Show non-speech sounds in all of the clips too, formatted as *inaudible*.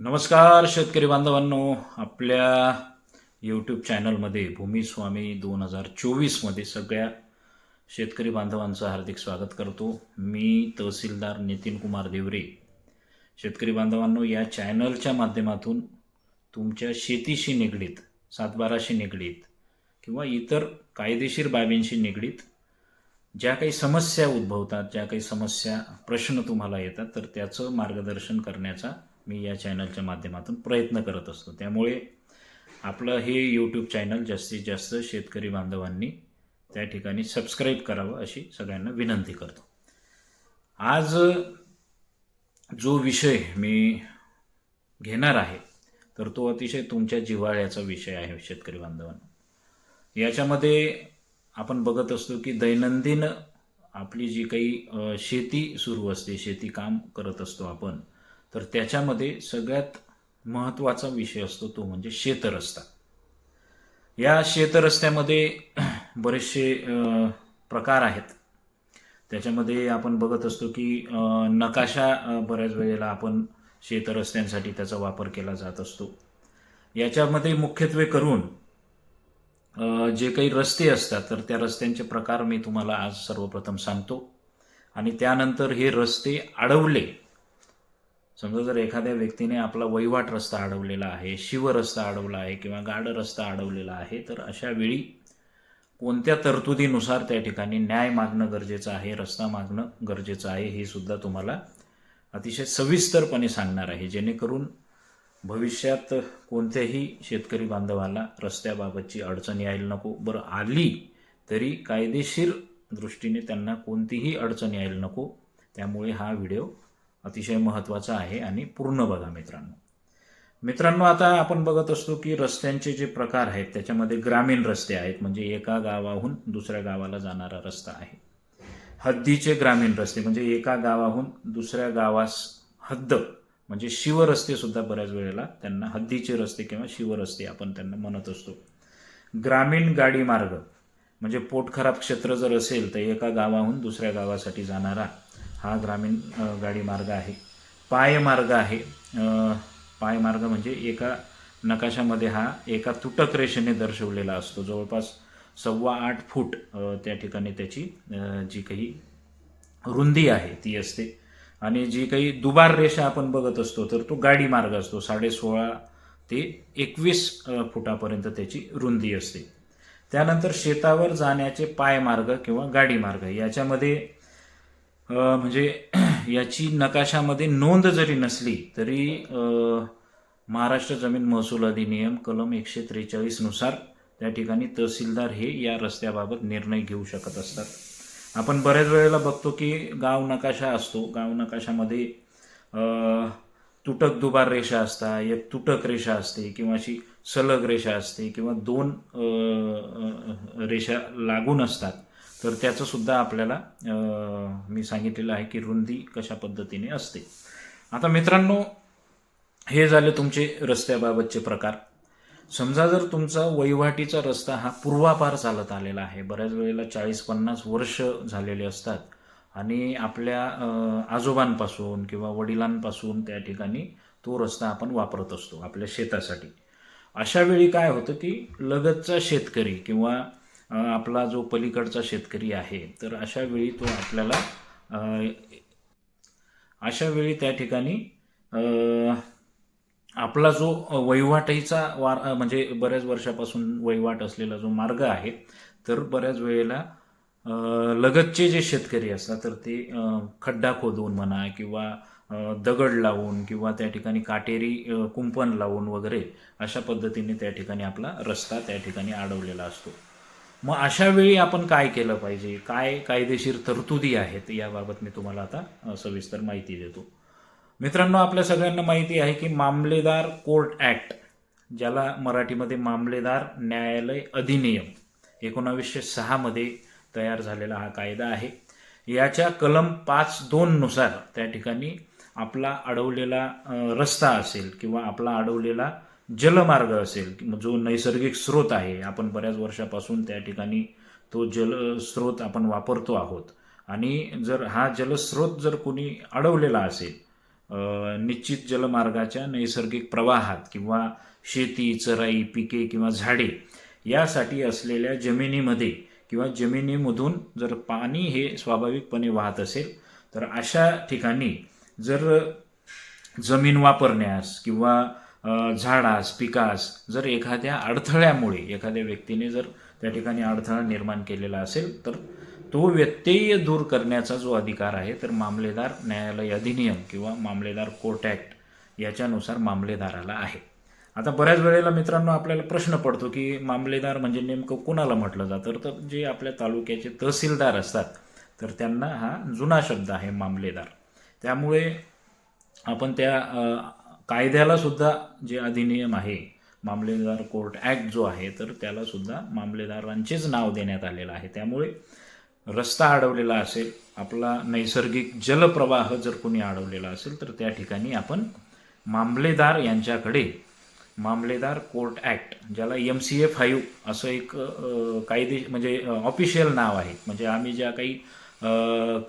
नमस्कार शेतकरी बांधवांनो. आपल्या यूट्यूब चॅनलमध्ये भूमीस्वामी दोन हजार चोवीसमध्ये सगळ्या शेतकरी बांधवांचं हार्दिक स्वागत करतो. मी तहसीलदार नितीन कुमार देवरे. शेतकरी बांधवांनो या चॅनलच्या माध्यमातून तुमच्या शेतीशी निगडीत सातबाराशी निगडीत किंवा इतर कायदेशीर बाबींशी निगडीत ज्या काही समस्या उद्भवतात ज्या काही समस्या प्रश्न तुम्हाला येतात तर त्याचं मार्गदर्शन करण्याचा मी या चॅनलच्या माध्यमातून प्रयत्न करत असतो. त्यामुळे आपलं हे यूट्यूब चॅनल जास्तीत जास्त शेतकरी बांधवांनी त्या ठिकाणी सबस्क्राईब करावं अशी सगळ्यांना विनंती करतो. आज जो विषय मी घेणार आहे तर तो अतिशय तुमच्या जिव्हाळ्याचा विषय आहे शेतकरी बांधवांना. याच्यामध्ये आपण बघत असतो की दैनंदिन आपली जी काही शेती सुरू असते शेती काम करत असतो आपण तर त्याच्यामध्ये सगळ्यात महत्त्वाचा विषय असतो तो म्हणजे शेतरस्ता. या शेतरस्त्यामध्ये *clears throat* बरेचसे प्रकार आहेत. त्याच्यामध्ये आपण बघत असतो की नकाशा बऱ्याच वेळेला आपण शेतरस्त्यांसाठी त्याचा वापर केला जात असतो. याच्यामध्ये मुख्यत्वे करून जे काही रस्ते असतात तर त्या रस्त्यांचे प्रकार मी तुम्हाला आज सर्वप्रथम सांगतो. आणि त्यानंतर हे रस्ते अडवले समजा जर एखाद्या व्यक्तीने आपला वहिवाट रस्ता अडवलेला आहे शिव रस्ता अडवला आहे किंवा गाड रस्ता अडवलेला आहे तर अशा वेळी कोणत्या तरतुदीनुसार त्या ठिकाणी न्याय मागणं गरजेचं आहे रस्ता मागणं गरजेचं आहे हे सुद्धा तुम्हाला अतिशय सविस्तरपणे सांगणार आहे. जेणेकरून भविष्यात कोणत्याही शेतकरी बांधवाला रस्त्याबाबतची अडचण यायला नको. बरं आली तरी कायदेशीर दृष्टीने त्यांना कोणतीही अडचण यायला नको. त्यामुळे हा व्हिडिओ अतिशय महत्त्वाचा आहे आणि पूर्ण बघा मित्रांनो. मित्रांनो आता आपण बघत असतो की रस्त्यांचे जे प्रकार आहेत त्याच्यामध्ये ग्रामीण रस्ते आहेत. म्हणजे एका गावाहून दुसऱ्या गावाला जाणारा रस्ता आहे. हद्दीचे ग्रामीण रस्ते म्हणजे एका गावाहून दुसऱ्या गावास हद्द म्हणजे शिवरस्ते सुद्धा बऱ्याच वेळेला त्यांना हद्दीचे रस्ते किंवा शिवरस्ते आपण त्यांना म्हणत असतो. ग्रामीण गाडी मार्ग म्हणजे पोटखराब क्षेत्र जर असेल तर एका गावाहून दुसऱ्या गावासाठी जाणारा हा ग्रामीण गाडी मार्ग आहे. पायमार्ग आहे. पायमार्ग म्हणजे एका नकाशामध्ये हा एका तुटक रेषेने दर्शवलेला असतो. जवळपास सव्वा आठ फूट त्या ठिकाणी त्याची जी काही रुंदी आहे ती असते. आणि जी काही दुबार रेषा आपण बघत असतो तर तो गाडी मार्ग असतो. साडे सोळा ते एकवीस फुटापर्यंत त्याची रुंदी असते. त्यानंतर शेतावर जाण्याचे पायमार्ग किंवा गाडी मार्ग याच्यामध्ये म्हणजे *clears throat* याची नकाशामध्ये नोंद जरी नसली तरी महाराष्ट्र जमीन महसूल अधिनियम कलम एकशे त्रेचाळीसनुसार त्या ठिकाणी तहसीलदार हे या रस्त्याबाबत निर्णय घेऊ शकत असतात. आपण बऱ्याच वेळेला बघतो की गाव नकाशा असतो. गाव नकाशामध्ये तुटक दुबार रेषा असतात एक तुटक रेषा असते किंवा अशी सलग रेषा असते किंवा दोन रेषा लागून असतात. तर त्याचं सुद्धा आपल्याला मी सांगितलेलं आहे की रुंदी कशा पद्धतीने असते. आता मित्रांनो हे झाले तुमचे रस्त्याबाबतचे प्रकार. समजा जर तुमचा वहिवाटीचा रस्ता हा पूर्वापार चालत आलेला आहे बऱ्याच वेळेला चाळीस पन्नास वर्ष झालेले असतात आणि आपल्या आजोबांपासून किंवा वडिलांपासून त्या ठिकाणी तो रस्ता आपण वापरत असतो आपल्या शेतासाठी. अशा वेळी काय होतं की लगतचा शेतकरी किंवा आपला जो पलीकडचा शेतकरी आहे तर अशा वेळी तो आपल्याला अशा वेळी त्या ठिकाणी आपला जो वहिवाटीचा वार म्हणजे बऱ्याच वर्षापासून वहिवाट असलेला जो मार्ग आहे तर बऱ्याच वेळेला लगतचे जे शेतकरी असतात तर ते खड्डा खोदून म्हणा किंवा दगड लावून किंवा त्या ठिकाणी काटेरी कुंपण लावून वगैरे अशा पद्धतीने त्या ठिकाणी आपला रस्ता त्या ठिकाणी अडवलेला असतो. मग अशा वेळी आपण काय केलं पाहिजे? काय कायदेशीर तरतुदी आहेत याबाबत मी तुम्हाला आता सविस्तर माहिती देतो. मित्रांनो आपल्या सगळ्यांना माहिती आहे की मामलेदार कोर्ट ॲक्ट ज्याला मराठीमध्ये मामलेदार न्यायालय अधिनियम एकोणावीसशे सहामध्ये तयार झालेला हा कायदा आहे. याच्या कलम पाच दोननुसार त्या ठिकाणी आपला अडवलेला रस्ता असेल किंवा आपला अडवलेला जलमार्ग असेल जो नैसर्गिक स्रोत आहे आपण बऱ्याच वर्षापासून त्या ठिकाणी तो जल स्रोत आपण वापरतो आहोत. आणि जर हा जलस्रोत जर कोणी अडवलेला असेल निश्चित जलमार्गाच्या नैसर्गिक प्रवाहात किंवा शेती चराई पिके किंवा झाडे यासाठी असलेल्या जमिनीमध्ये किंवा जमिनीमधून जर पाणी हे स्वाभाविकपणे वाहत असेल तर अशा ठिकाणी जर जमीन वापरण्यास किंवा झाडास पिकास जर एखाद्या अडथळ्यामुळे एखाद्या व्यक्तीने जर त्या ठिकाणी अडथळा निर्माण केलेला असेल तर तो व्यत्यय दूर करण्याचा जो अधिकार आहे तर मामलेदार न्यायालय अधिनियम किंवा मामलेदार कोर्ट ॲक्ट याच्यानुसार मामलेदाराला आहे. आता बऱ्याच वेळेला मित्रांनो आपल्याला प्रश्न पडतो की मामलेदार म्हणजे नेमकं कुणाला म्हटलं जातं? तर जे आपल्या तालुक्याचे तहसीलदार असतात तर त्यांना हा जुना शब्द आहे मामलेदार. त्यामुळे आपण त्या कायद्याला सुद्धा जे अधिनियम आहे मामलेदार कोर्ट ॲक्ट जो आहे तर त्याला सुद्धा मामलेदारांचेच नाव देण्यात आलेलं आहे. त्यामुळे रस्ता अडवलेला असेल आपला नैसर्गिक जलप्रवाह जर कोणी अडवलेला असेल तर त्या ठिकाणी आपण मामलेदार यांच्याकडे मामलेदार कोर्ट ॲक्ट ज्याला एम सी ए फाईव्ह असं एक कायदे म्हणजे ऑफिशियल नाव आहे. म्हणजे आम्ही ज्या काही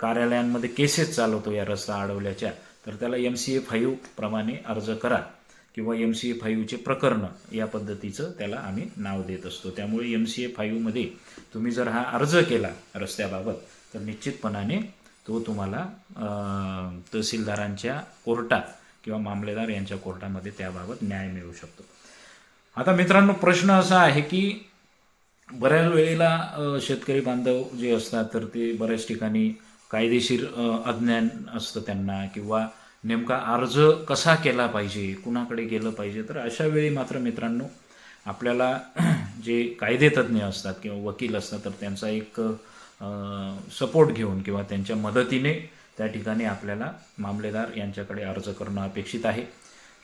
कार्यालयांमध्ये केसेस चालवतो या रस्ता अडवल्याच्या तर त्याला एम सी ए फाईव्ह प्रमाणे अर्ज करा किंवा एम सी ए फाईव्हचे प्रकरणं या पद्धतीचं त्याला आम्ही नाव देत असतो. त्यामुळे एम सी ए फाईव्हमध्ये तुम्ही जर हा अर्ज केला रस्त्याबाबत तर निश्चितपणाने तो तुम्हाला तहसीलदारांच्या कोर्टात किंवा मामलेदार यांच्या कोर्टामध्ये त्याबाबत न्याय मिळू शकतो. आता मित्रांनो प्रश्न असा आहे की बऱ्याच वेळेला शेतकरी बांधव जे असतात तर ते बऱ्याच ठिकाणी कायदेशीर अज्ञान असतं त्यांना किंवा नेमका अर्ज कसा केला पाहिजे कुणाकडे गेलं पाहिजे तर अशा वेळी मात्र मित्रांनो आपल्याला *clears throat* जे कायदेतज्ञ असतात किंवा वकील असतात तर त्यांचा एक सपोर्ट घेऊन किंवा त्यांच्या मदतीने त्या ठिकाणी आपल्याला मामलेदार यांच्याकडे अर्ज करणं अपेक्षित आहे.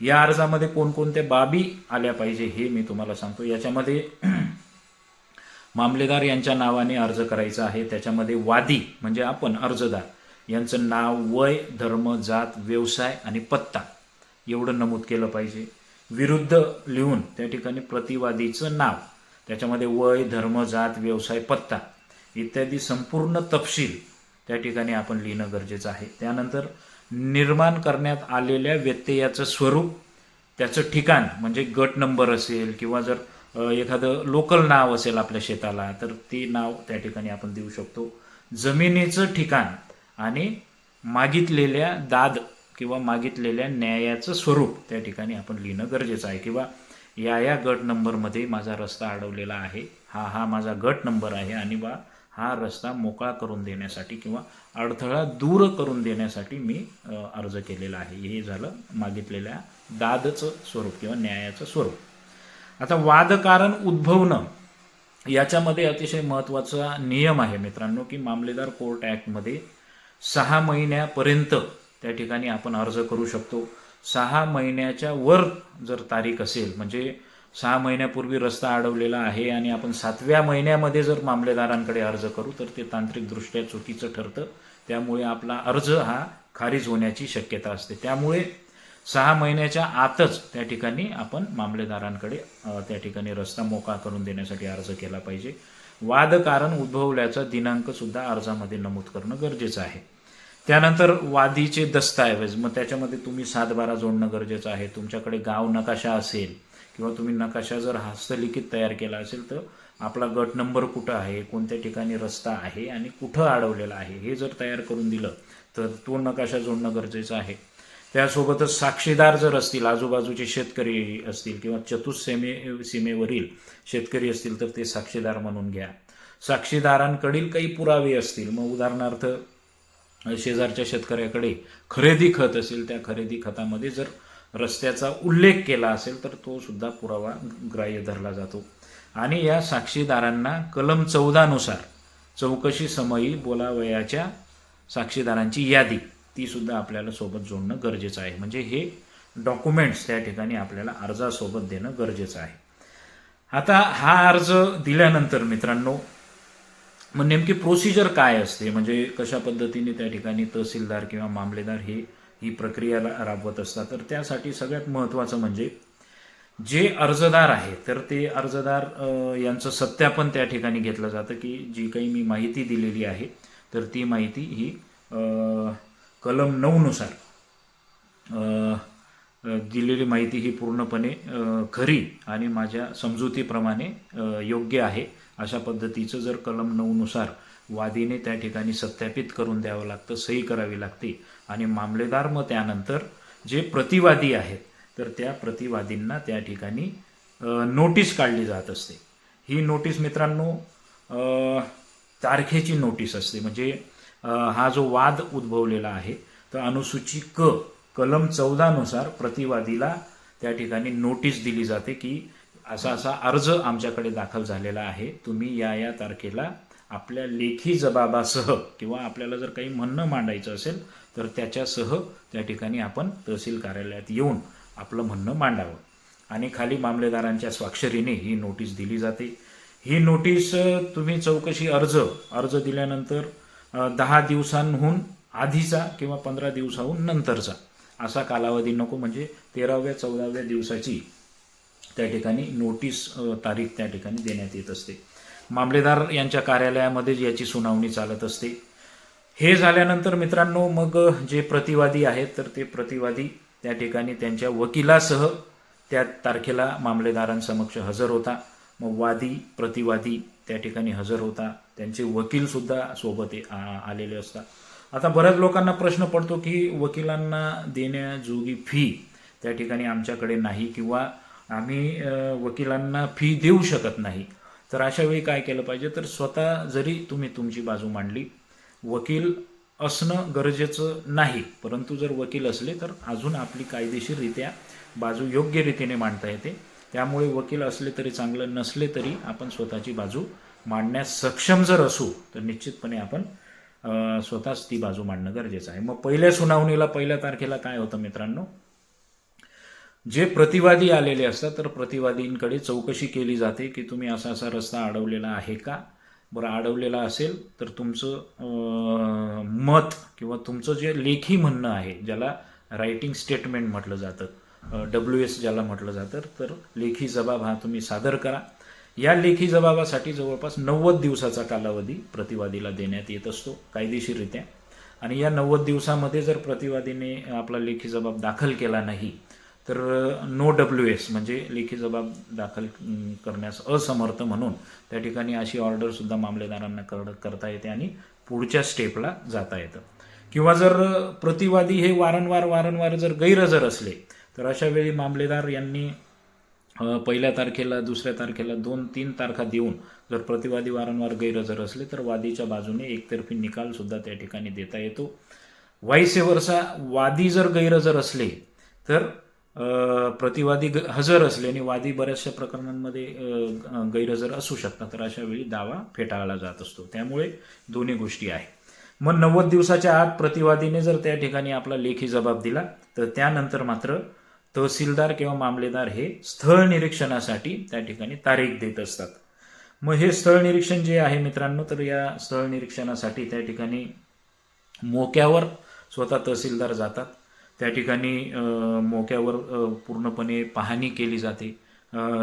या अर्जामध्ये कोणकोणत्या बाबी आल्या पाहिजे हे मी तुम्हाला सांगतो. याच्यामध्ये *clears throat* मामलेदार यांच्या नावाने अर्ज करायचा आहे. त्याच्यामध्ये वादी म्हणजे आपण अर्जदार. यांचं नाव वय धर्म जात व्यवसाय आणि पत्ता. एवढं नमूद केलं पाहिजे. विरुद्ध लिहून त्या ठिकाणी प्रतिवादीचं नाव. त्याच्यामध्ये वय धर्म जात व्यवसाय पत्ता इत्यादी संपूर्ण तपशील त्या ठिकाणी आपण लिहिणं गरजेचं आहे. त्यानंतर निर्माण करण्यात आलेल्या व्यत्ययाचं स्वरूप त्याचं ठिकाण म्हणजे गट नंबर असेल किंवा जर एखादं लोकल नाव असेल आपल्या शेताला तर ते नाव त्या ठिकाणी आपण देऊ शकतो. जमिनीचं ठिकाण आणि मागितलेल्या दाद किंवा मागितलेल्या न्यायाचं स्वरूप त्या ठिकाणी आपण लिहिणं गरजेचं आहे. किंवा या या गट नंबरमध्ये माझा रस्ता अडवलेला आहे. हा हा माझा गट नंबर आहे आणि बा हा रस्ता मोकळा करून देण्यासाठी किंवा अडथळा दूर करून देण्यासाठी मी अर्ज केलेला आहे. हे झालं मागितलेल्या दादचं स्वरूप किंवा न्यायाचं स्वरूप. आता वादकारण उद्भवणं याच्यामध्ये अतिशय महत्त्वाचा नियम आहे मित्रांनो की मामलेदार कोर्ट ॲक्टमध्ये सहा महिन्यापर्यंत त्या ठिकाणी आपण अर्ज करू शकतो. सहा महिन्याच्या वर जर तारीख असेल म्हणजे सहा महिन्यापूर्वी रस्ता अडवलेला आहे आणि आपण सातव्या महिन्यामध्ये जर मामलेदारांकडे अर्ज करू तर ते तांत्रिकदृष्ट्या चुकीचं ठरतं. त्यामुळे आपला अर्ज हा खारिज होण्याची शक्यता असते. त्यामुळे सहा महिन्याच्या आतच त्या ठिकाणी आपण मामलेदारांकडे त्या ठिकाणी रस्ता मोकळा करून देण्यासाठी अर्ज केला पाहिजे. वादकारण उद्भवल्याचा दिनांकसुद्धा अर्जामध्ये नमूद करणं गरजेचं आहे. त्यानंतर वादीचे दस्तऐवज मग त्याच्यामध्ये तुम्ही सातबारा जोडणं गरजेचं आहे तुमच्याकडे गाव नकाशा असेल किंवा तुम्ही नकाशा जर हस्तलिखित तयार केला असेल तर आपला गट नंबर कुठं आहे कोणत्या ठिकाणी रस्ता आहे आणि कुठं अडवलेला आहे हे जर तयार करून दिलं तर तो नकाशा जोडणं गरजेचं आहे. त्यासोबतच साक्षीदार जर असतील आजूबाजूचे शेतकरी असतील किंवा चतुස්සीमे सीमेवरील शेतकरी असतील तर ते साक्षीदार म्हणून घ्या. साक्षीदारांकडील काही पुरावे असतील मग उदाहरणार्थ शेजारच्या शेतकऱ्याकडे खरेदी खत असेल त्या खरेदी खतामध्ये जर रस्त्याचा उल्लेख केला असेल तर तो सुद्धा पुरावा ग्राह्य धरला जातो. आणि या साक्षीदारांना कलम चौदानुसार चौकशी समयी बोलावयाच्या साक्षीदारांची यादी तीसुद्धा आपल्याला सोबत जोडणं गरजेचं आहे. म्हणजे हे डॉक्युमेंट्स त्या ठिकाणी आपल्याला अर्जासोबत देणं गरजेचं आहे. आता हा अर्ज दिल्यानंतर मित्रांनो मग नेमकी प्रोसिजर काय असते? म्हणजे कशा पद्धतीने त्या ठिकाणी तहसीलदार किंवा मामलेदार हे ही प्रक्रिया रा- राबवत असतात? तर त्यासाठी सगळ्यात महत्त्वाचं म्हणजे जे अर्जदार आहे तर ते अर्जदार यांचं सत्यापन त्या ठिकाणी घेतलं जातं की जी काही मी माहिती दिलेली आहे तर ती माहिती ही कलम नऊनुसार दिलेली माहिती ही पूर्णपणे खरी आणि माझ्या समजुतीप्रमाणे योग्य आहे. अशा पद्धतीचं जर कलम नऊनुसार वादीने त्या ठिकाणी सत्यापित करून द्यावं लागतं सही करावी लागते आणि मामलेदार मग त्यानंतर जे प्रतिवादी आहेत तर त्या प्रतिवादींना त्या ठिकाणी नोटीस काढली जात असते. ही नोटीस मित्रांनो तारखेची नोटीस असते. म्हणजे हा जो वाद उद्भवलेला आहे तर अनुसूची क कलम चौदानुसार प्रतिवादीला त्या ठिकाणी नोटीस दिली जाते की असा असा अर्ज आमच्याकडे दाखल झालेला आहे. तुम्ही या या तारखेला आपल्या लेखी जबाबासह किंवा आपल्याला जर काही म्हणणं मांडायचं असेल तर त्याच्यासह त्या ठिकाणी आपण तहसील कार्यालयात येऊन आपलं म्हणणं मांडावं. आणि खाली मामलेदारांच्या स्वाक्षरीने ही नोटीस दिली जाते. ही नोटीस तुम्ही चौकशी अर्ज अर्ज दिल्यानंतर दहा दिवसांहून आधीचा किंवा पंधरा दिवसाहून नंतरचा. असा कालावधी नको म्हणजे तेराव्या चौदाव्या दिवसाची त्या ठिकाणी नोटीस तारीख त्या ठिकाणी देण्यात येत असते. मामलेदार यांच्या कार्यालयामध्ये याची सुनावणी चालत असते. हे झाल्यानंतर मित्रांनो मग जे प्रतिवादी आहेत तर ते प्रतिवादी त्या ठिकाणी त्यांच्या वकिलासह त्या तारखेला मामलेदारांसमक्ष हजर होता. मग वादी प्रतिवादी त्या ठिकाणी हजर होता. त्यांचे वकीलसुद्धा सोबत आ- आलेले असतात. आता बऱ्याच लोकांना प्रश्न पडतो की वकिलांना देण्याजोगी फी त्या ठिकाणी आमच्याकडे नाही किंवा आम्ही वकिलांना फी देऊ शकत नाही. तर अशा वेळी काय केलं पाहिजे? तर स्वतः जरी तुम्ही तुमची बाजू मांडली वकील असणं गरजेचं नाही. परंतु जर वकील असले तर अजून आपली कायदेशीररित्या बाजू योग्य रीतीने मांडता येते. त्यामुळे वकील असले तरी चांगलं नसले तरी आपण स्वतःची बाजू मांडण्यास सक्षम जर असू तर निश्चितपणे आपण स्वतःच ती बाजू मांडणं गरजेचं आहे. मग पहिल्या सुनावणीला पहिल्या तारखेला काय होतं मित्रांनो? जे प्रतिवादी आलेले असतात तर प्रतिवादींकडे चौकशी केली जाते की तुम्ही असा असा रस्ता अडवलेला आहे का? बरं अडवलेला असेल तर तुमचं मत किंवा तुमचं जे लेखी म्हणणं आहे ज्याला रायटिंग स्टेटमेंट म्हटलं जातं डब्ल्यू एस ज्याला म्हटलं जातं तर लेखी जबाब हा तुम्ही सादर करा. या लेखी जबाबासाठी जवळपास नव्वद दिवसाचा कालावधी प्रतिवादीला देण्यात येत असतो कायदेशीररित्या. आणि या नव्वद दिवसामध्ये जर प्रतिवादीने आपला लेखी जबाब दाखल केला नाही तर नो डब्ल्यू एस म्हणजे लेखी जबाब दाखल करण्यास असमर्थ म्हणून त्या ठिकाणी अशी ऑर्डरसुद्धा मामलेदारांना कर करता येते आणि पुढच्या स्टेपला जाता येतं. किंवा जर प्रतिवादी हे वारंवार वारंवार जर गैरहजर असले तर अशावेळी मामलेदार यांनी पहिल्या तारखेला दुसऱ्या तारखेला दोन तीन तारखा देऊन जर प्रतिवादी वारंवार गैरहजर असले तर वादीच्या बाजूने एकतर्फी निकालसुद्धा त्या ठिकाणी देता येतो. वाईसेवरचा वादी जर गैरहजर असले तर प्रतिवादी ग- हजर असले आणि वादी बऱ्याचशा प्रकरणांमध्ये गैरहजर असू शकतात तर अशा वेळी दावा फेटाळला जात असतो. त्यामुळे दोन्ही गोष्टी आहे मग नव्वद दिवसाच्या आत प्रतिवादीने जर त्या ठिकाणी आपला लेखी जबाब दिला तर त्यानंतर मात्र तहसीलदार किंवा मामलेदार हे स्थळ निरीक्षणासाठी त्या ठिकाणी तारीख देत असतात. मग हे स्थळ निरीक्षण जे आहे मित्रांनो तर या स्थळ निरीक्षणासाठी त्या ठिकाणी मोक्यावर स्वतः तहसीलदार जातात. त्या ठिकाणी मोक्यावर पूर्णपणे पाहणी केली जाते.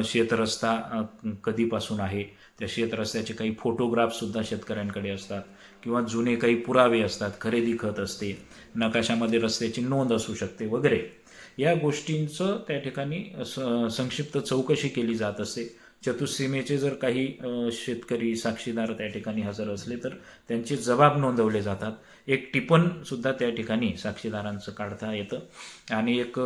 शेतरस्ता कधीपासून आहे? त्या शेतरस्त्याचे काही फोटोग्राफसुद्धा शेतकऱ्यांकडे असतात किंवा जुने काही पुरावे असतात खरेदी खत असते नकाशामध्ये रस्त्याची नोंद असू शकते वगैरे. या गोष्टींचं त्या ठिकाणी स- संक्षिप्त चौकशी केली जात असते. चतुसीमेचे जर काही शेतकरी साक्षीदार त्या ठिकाणी हजर असले तर त्यांचे जबाब नोंदवले जातात. एक टिपण सुद्धा त्या ठिकाणी साक्षीदारांचं काढता येतं. आणि एक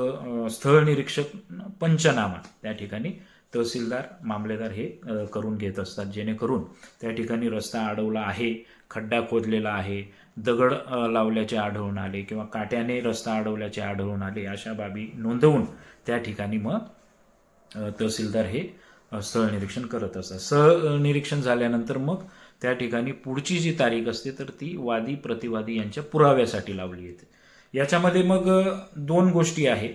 स्थळ निरीक्षक पंचनामा त्या ठिकाणी तहसीलदार मामलेदार हे करून घेत असतात. जेणेकरून त्या ठिकाणी रस्ता अडवला आहे खड्डा खोदलेला आहे दगड लावल्याचे आढळून आले किंवा काट्याने रस्ता अडवल्याचे आढळून आले अशा बाबी नोंदवून त्या ठिकाणी मग तहसीलदार हे निरीक्षण करत असतात. सहनिरीक्षण निरीक्षण झाल्यानंतर मग त्या ठिकाणी पुढची जी तारीख असते तर ती वादी प्रतिवादी यांच्या पुराव्यासाठी लावली येते. याच्यामध्ये मग दोन गोष्टी आहे.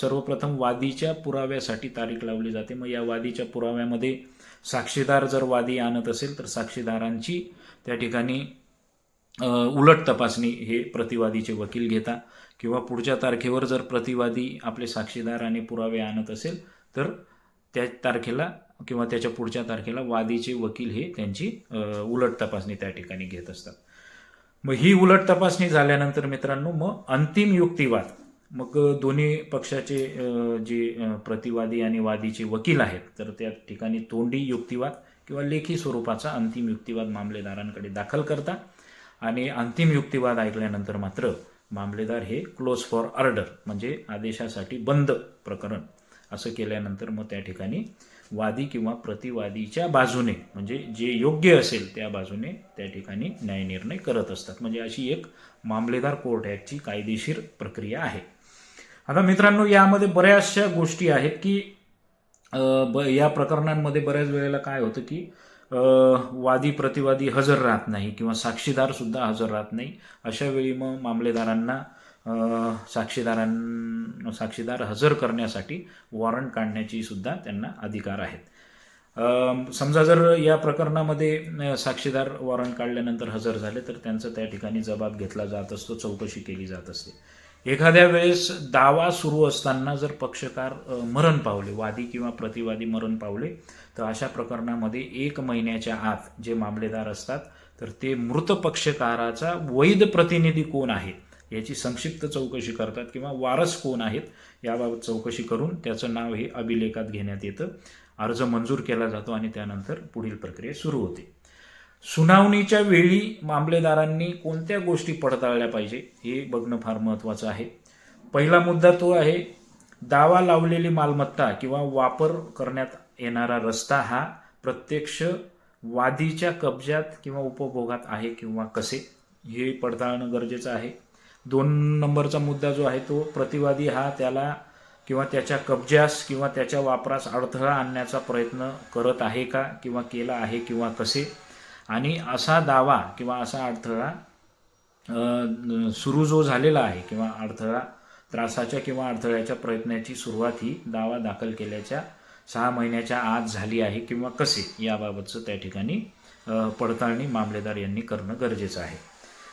सर्वप्रथम वादीच्या पुराव्यासाठी तारीख लावली जाते. मग या वादीच्या पुराव्यामध्ये साक्षीदार जर वादी आणत असेल तर साक्षीदारांची त्या ठिकाणी उलट तपासणी हे प्रतिवादीचे वकील घेता किंवा पुढच्या तारखेवर जर प्रतिवादी आपले साक्षीदार आणि पुरावे आणत असेल तर त्या तारखेला किंवा त्याच्या पुढच्या तारखेला वादीचे वकील हे त्यांची उलट तपासणी त्या ठिकाणी घेत असतात. मग ही उलट तपासणी झाल्यानंतर मित्रांनो मग अंतिम युक्तिवाद मग दोन्ही पक्षाचे जे प्रतिवादी आणि वादीचे वकील आहेत तर त्या ठिकाणी तोंडी युक्तिवाद किंवा लेखी स्वरूपाचा अंतिम युक्तिवाद मामलेदारांकडे दाखल करतात आणि अंतिम युक्तिवाद ऐकल्यानंतर मात्र मामलेदार हे क्लोज फॉर ऑर्डर म्हणजे आदेशासाठी बंद प्रकरण असं केल्यानंतर मग त्या ठिकाणी वादी किंवा प्रतिवादीच्या बाजूने म्हणजे जे योग्य असेल त्या बाजूने त्या ठिकाणी न्यायनिर्णय करत असतात. म्हणजे अशी एक मामलेदार कोर्ट ॲक्टची कायदेशीर प्रक्रिया आहे. आता मित्रांनो यामध्ये बऱ्याचशा गोष्टी आहेत की ब या प्रकरणांमध्ये बऱ्याच वेळेला काय होतं की वादी प्रतिवादी हजर राहत नाही किंवा साक्षीदारसुद्धा हजर राहत नाही. अशा वेळी मग मामलेदारांना साक्षीदारां साक्षीदार हजर करण्यासाठी वॉरंट काढण्याची सुद्धा त्यांना अधिकार आहेत. समजा जर या प्रकरणामध्ये साक्षीदार वॉरंट काढल्यानंतर हजर झाले तर त्यांचा त्या ठिकाणी जबाब घेतला जात असतो चौकशी केली जात असते. एखाद्या वेळेस दावा सुरू असताना जर पक्षकार मरण पावले वादी किंवा प्रतिवादी मरण पावले तर अशा प्रकरणामध्ये एक महिन्याच्या आत जे मामलेदार असतात तर ते मृत पक्षकाराचा वैध प्रतिनिधी कोण आहे? याची संक्षिप्त चौकशी करतात किंवा वारस कोण आहेत याबाबत चौकशी करून त्याचं नाव हे अभिलेखात घेण्यात येतं. अर्ज मंजूर केला जातो आणि त्यानंतर पुढील प्रक्रिया सुरू होते. सुनावणीच्या वेळी मामलेदारांनी कोणत्या गोष्टी पडताळल्या पाहिजे हे बघणं फार महत्त्वाचं आहे. पहिला मुद्दा तो आहे दावा लावलेली मालमत्ता किंवा वापर करण्यात येणारा रस्ता हा प्रत्यक्ष वादीच्या कब्जात किंवा उपभोगात आहे किंवा कसे हे पडताळणं गरजेचं आहे. दोन नंबरचा मुद्दा जो आहे तो प्रतिवादी हा त्याला किंवा त्याच्या कब्ज्यास किंवा त्याच्या वापरास अडथळा आणण्याचा प्रयत्न करत आहे का किंवा केला आहे किंवा कसे? आणि असा दावा किंवा असा अडथळा सुरू जो झालेला आहे किंवा अडथळा त्रासाच्या किंवा अडथळ्याच्या प्रयत्नाची सुरुवात ही दावा दाखल केल्याच्या सहा महिन्याच्या आत झाली आहे किंवा कसे? याबाबतचं त्या ठिकाणी पडताळणी मामलेदार यांनी करणं गरजेचं आहे.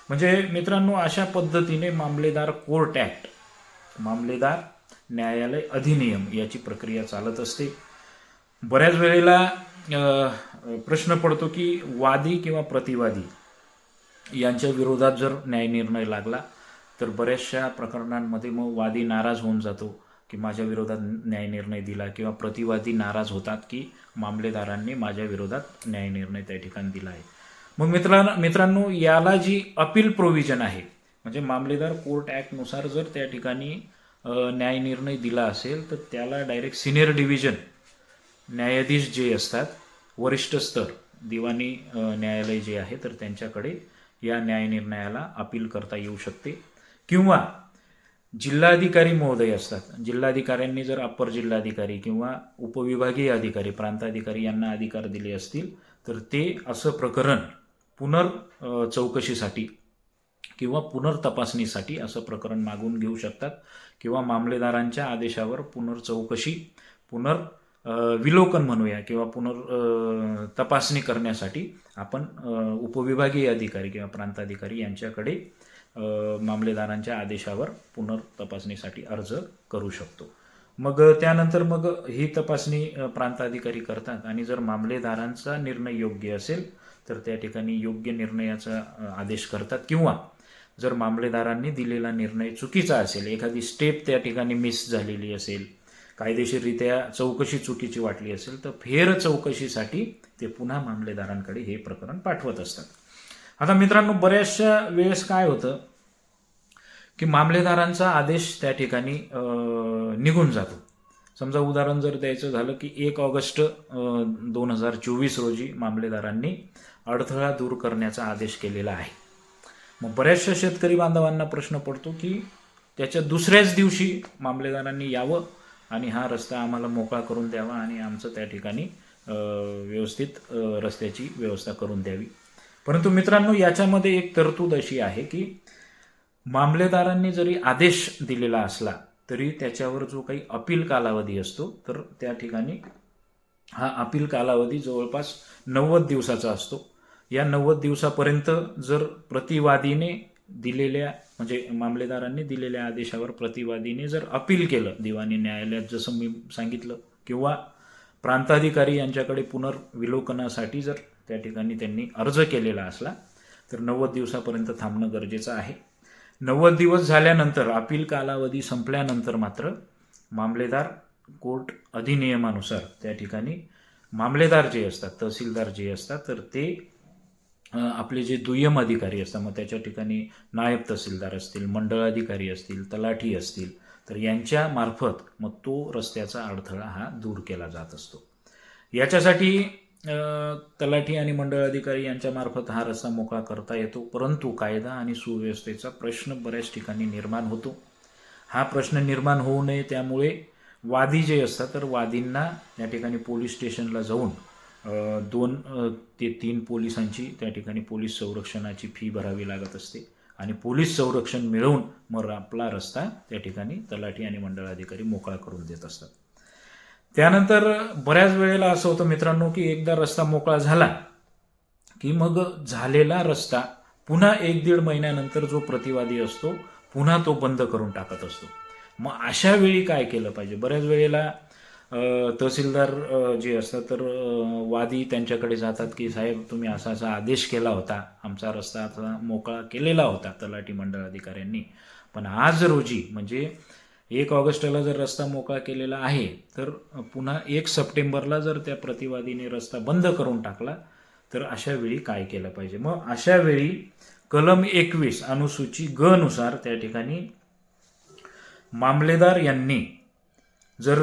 म्हणजे मित्रांनो अशा पद्धतीने मामलेदार कोर्ट ॲक्ट मामलेदार न्यायालय अधिनियम याची प्रक्रिया चालत असते. बऱ्याच वेळेला प्रश्न पडतो की वादी किंवा प्रतिवादी यांच्या विरोधात जर न्यायनिर्णय लागला तर बऱ्याचशा प्रकरणांमध्ये मग वादी नाराज होऊन जातो की माझ्या विरोधात न्यायनिर्णय दिला किंवा प्रतिवादी नाराज होतात की मामलेदारांनी माझ्या विरोधात न्यायनिर्णय त्या ठिकाणी दिला आहे. मग मित्रांनो मित्रांनो याला जी अपील प्रोव्हिजन आहे म्हणजे मामलेदार कोर्ट ॲक्टनुसार जर त्या ठिकाणी न्याय न्यायनिर्णय दिला असेल तर त्याला डायरेक्ट सिनियर डिव्हिजन न्यायाधीश जे असतात वरिष्ठ स्तर दिवाणी न्यायालय जे आहे तर त्यांच्याकडे या न्यायनिर्णयाला अपील करता येऊ शकते. किंवा जिल्हाधिकारी महोदय असतात जिल्हाधिकाऱ्यांनी जर अप्पर जिल्हाधिकारी किंवा उपविभागीय अधिकारी प्रांताधिकारी यांना अधिकार दिले असतील तर ते असं प्रकरण पुनर् चौकशीसाठी किंवा पुनर्तपासणीसाठी असं प्रकरण मागून घेऊ शकतात किंवा मामलेदारांच्या आदेशावर पुनर्चौकशी पुनर विलोकन म्हणूया किंवा पुनर तपासणी करण्यासाठी आपण उपविभागीय अधिकारी किंवा प्रांताधिकारी यांच्याकडे मामलेदारांच्या आदेशावर पुनर्तपासणीसाठी अर्ज करू शकतो. मग त्यानंतर मग ही तपासणी प्रांताधिकारी करतात आणि जर मामलेदारांचा निर्णय योग्य असेल तर त्या ठिकाणी योग्य निर्णयाचा आदेश करतात. किंवा जर मामलेदारांनी दिलेला निर्णय चुकीचा असेल एखादी स्टेप त्या ठिकाणी मिस झालेली असेल कायदेशीररित्या चौकशी चुकीची वाटली असेल तर फेर चौकशीसाठी ते पुन्हा मामलेदारांकडे हे प्रकरण पाठवत असतात. आता मित्रांनो बऱ्याचशा वेळेस काय होतं की मामलेदारांचा आदेश त्या ठिकाणी निघून जातो. समजा उदाहरण जर द्यायचं झालं की एक ऑगस्ट दोन हजार चोवीस रोजी मामलेदारांनी अडथळा दूर करण्याचा आदेश केलेला आहे. मग बऱ्याचशा शेतकरी बांधवांना प्रश्न पडतो की त्याच्या दुसऱ्याच दिवशी मामलेदारांनी यावं आणि हा रस्ता आम्हाला मोकळा करून द्यावा आणि आमचं त्या ठिकाणी व्यवस्थित रस्त्याची व्यवस्था करून द्यावी. परंतु मित्रांनो याच्यामध्ये एक तरतूद अशी आहे की मामलेदारांनी जरी आदेश दिलेला असला तरी त्याच्यावर जो काही अपील कालावधी असतो तर त्या ठिकाणी हा अपील कालावधी जवळपास नव्वद दिवसाचा असतो. या नव्वद दिवसापर्यंत जर प्रतिवादीने दिलेल्या म्हणजे मामलेदारांनी दिलेल्या आदेशावर प्रतिवादीने जर अपील केलं दिवाणी न्यायालयात जसं मी सांगितलं किंवा प्रांताधिकारी यांच्याकडे पुनर्विलोकनासाठी जर त्या ठिकाणी त्यांनी अर्ज केलेला असला तर नव्वद दिवसापर्यंत थांबणं गरजेचं आहे. नव्वद दिवस झाल्यानंतर अपील कालावधी संपल्यानंतर मात्र मामलेदार कोर्ट अधिनियमानुसार त्या ठिकाणी मामलेदार जे असतात तहसीलदार जे असतात तर ते आपले जे दुय्यम अधिकारी असतात मग त्याच्या ठिकाणी नायब तहसीलदार असतील मंडळ अधिकारी असतील तलाठी असतील तर यांच्या मार्फत मग तो रस्त्याचा अडथळा हा दूर केला जात असतो. याच्यासाठी तलाठी आणि मंडळ अधिकारी यांच्यामार्फत हा रस्ता मोकळा करता येतो परंतु कायदा आणि सुव्यवस्थेचा प्रश्न बऱ्याच ठिकाणी निर्माण होतो. हा प्रश्न निर्माण होऊ नये त्यामुळे वादी जे असतात तर वादींना या ठिकाणी पोलीस स्टेशनला जाऊन दोन ते तीन पोलिसांची त्या ठिकाणी पोलीस संरक्षणाची फी भरावी लागत असते. आणि पोलीस संरक्षण मिळवून मग आपला रस्ता त्या ठिकाणी तलाठी आणि मंडळ अधिकारी मोकळा करून देत असतात. त्यानंतर बऱ्याच वेळेला असं होतं मित्रांनो की एकदा रस्ता मोकळा झाला की मग झालेला रस्ता पुन्हा एक दीड महिन्यानंतर जो प्रतिवादी असतो पुन्हा तो बंद करून टाकत असतो. मग अशा वेळी काय केलं पाहिजे? बऱ्याच वेळेला तहसीलदार जे असतात तर वादी त्यांच्याकडे जातात की साहेब तुम्ही असा असा आदेश केला होता. आमचा रस्ता आता मोकळा केलेला होता तलाठी मंडळ अधिकाऱ्यांनी. पण आज रोजी म्हणजे एक ऑगस्टला जर रस्ता मोकळा केलेला आहे तर पुन्हा एक सप्टेंबरला जर त्या प्रतिवादीने रस्ता बंद करून टाकला तर अशा वेळी काय केलं पाहिजे? मग अशा वेळी कलम एकवीस अनुसूची ग नुसार त्या ठिकाणी मामलेदार यांनी जर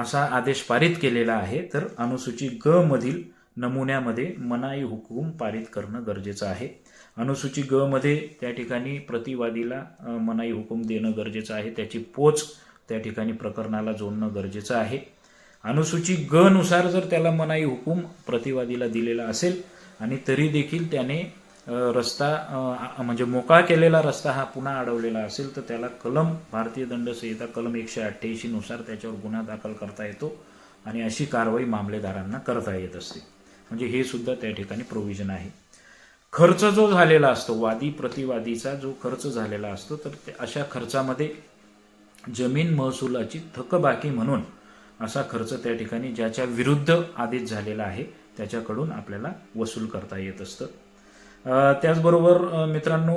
असा आदेश पारित केलेला आहे तर अनुसूची ग मधील नमुन्यामध्ये मनाई हुकूम पारित करणं गरजेचं आहे. अनुसूची ग मध्ये त्या ठिकाणी प्रतिवादीला मनाई हुकूम देणं गरजेचं आहे. त्याची पोच त्या ठिकाणी प्रकरणाला जोडणं गरजेचं आहे. अनुसूची ग नुसार जर त्याला मनाई हुकूम प्रतिवादीला दिलेला असेल आणि तरी देखील त्याने रस्ता म्हणजे मोकळा केलेला रस्ता हा पुन्हा अडवलेला असेल तर त्याला कलम भारतीय दंड संहिता कलम एकशे अठ्ठ्याऐंशी नुसार त्याच्यावर गुन्हा दाखल करता येतो आणि अशी कारवाई मामलेदारांना करता येत असते. म्हणजे हे सुद्धा त्या ठिकाणी प्रोव्हिजन आहे. खर्च जो झालेला असतो वादी प्रतिवादीचा जो खर्च झालेला असतो तर ते अशा खर्चामध्ये जमीन महसुलाची थकबाकी म्हणून असा खर्च त्या ठिकाणी ज्याच्या विरुद्ध आदेश झालेला आहे त्याच्याकडून आपल्याला वसूल करता येत असतं. त्याचबरोबर मित्रांनो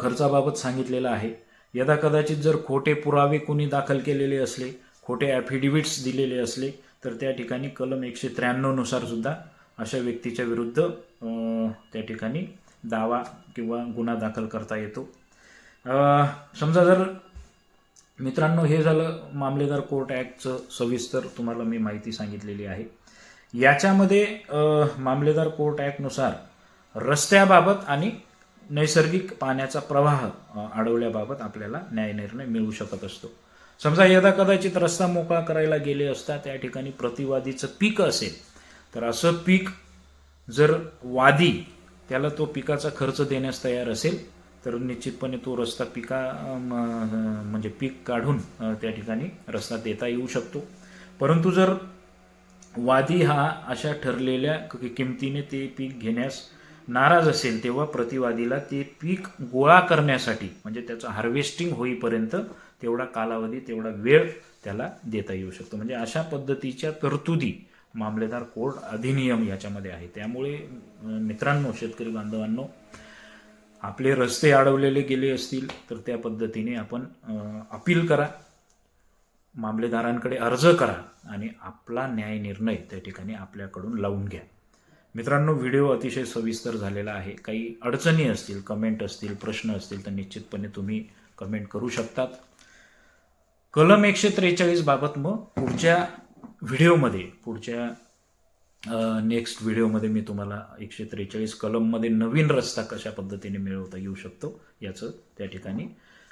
खर्चाबाबत सांगितलेलं आहे. यदा कदाचित जर खोटे पुरावे कोणी दाखल केलेले असले खोटे ॲफिडेविट्स दिलेले असले तर त्या ठिकाणी कलम एकशे त्र्याण्णवनुसार सुद्धा अशा व्यक्तीच्या विरुद्ध त्या ठिकाणी दावा किंवा गुन्हा दाखल करता येतो. समजा जर मित्रांनो हे झालं मामलेदार कोर्ट ॲक्टचं सविस्तर तुम्हाला मी माहिती सांगितलेली आहे. याच्यामध्ये मामलेदार कोर्ट ॲक्टनुसार रस्त्याबाबत आणि नैसर्गिक पाण्याचा प्रवाह अडवल्याबाबत आपल्याला न्यायनिर्णय मिळू शकत असतो. समजा यदा कदाचित रस्ता मोकळा करायला गेले असता त्या ठिकाणी प्रतिवादीचं पीक असेल तर असं पीक जर वादी त्याला तो पिकाचा खर्च देण्यास तयार असेल तर निश्चितपणे तो रस्ता पिका म्हणजे पीक काढून त्या ठिकाणी रस्ता देता येऊ शकतो. परंतु जर वादी हा अशा ठरलेल्या किमतीने ते पीक घेण्यास नाराज असेल तेव्हा प्रतिवादीला ते पीक गोळा करण्यासाठी म्हणजे त्याचं हार्वेस्टिंग होईपर्यंत तेवढा कालावधी तेवढा वेळ त्याला देता येऊ शकतो. म्हणजे अशा पद्धतीच्या तरतुदी मामलेदार कोर्ट अधिनियम याच्यामध्ये आहे. त्यामुळे मित्रांनो शेतकरी बांधवांनो आपले रस्ते अडवलेले गेले असतील तर त्या पद्धतीने आपण अपील करा. मामलेदारांकडे अर्ज करा आणि आपला न्याय निर्णय त्या ठिकाणी आपल्याकडून लावून घ्या. मित्रांनो व्हिडिओ अतिशय सविस्तर झालेला आहे. काही अडचणी असतील कमेंट असतील प्रश्न असतील तर निश्चितपणे तुम्ही कमेंट करू शकतात. कलम एकशे त्रेचाळीस बाबत मग पुढच्या व्हिडिओमध्ये पुढच्या नेक्स्ट व्हिडिओमध्ये मी तुम्हाला एकशे त्रेचाळीस कलममध्ये नवीन रस्ता कशा पद्धतीने मिळवता येऊ शकतो याचं त्या ठिकाणी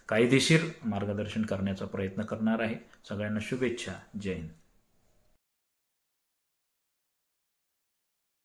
कायदेशीर मार्गदर्शन करण्याचा प्रयत्न करणार आहे. सगळ्यांना शुभेच्छा. जय हिंद.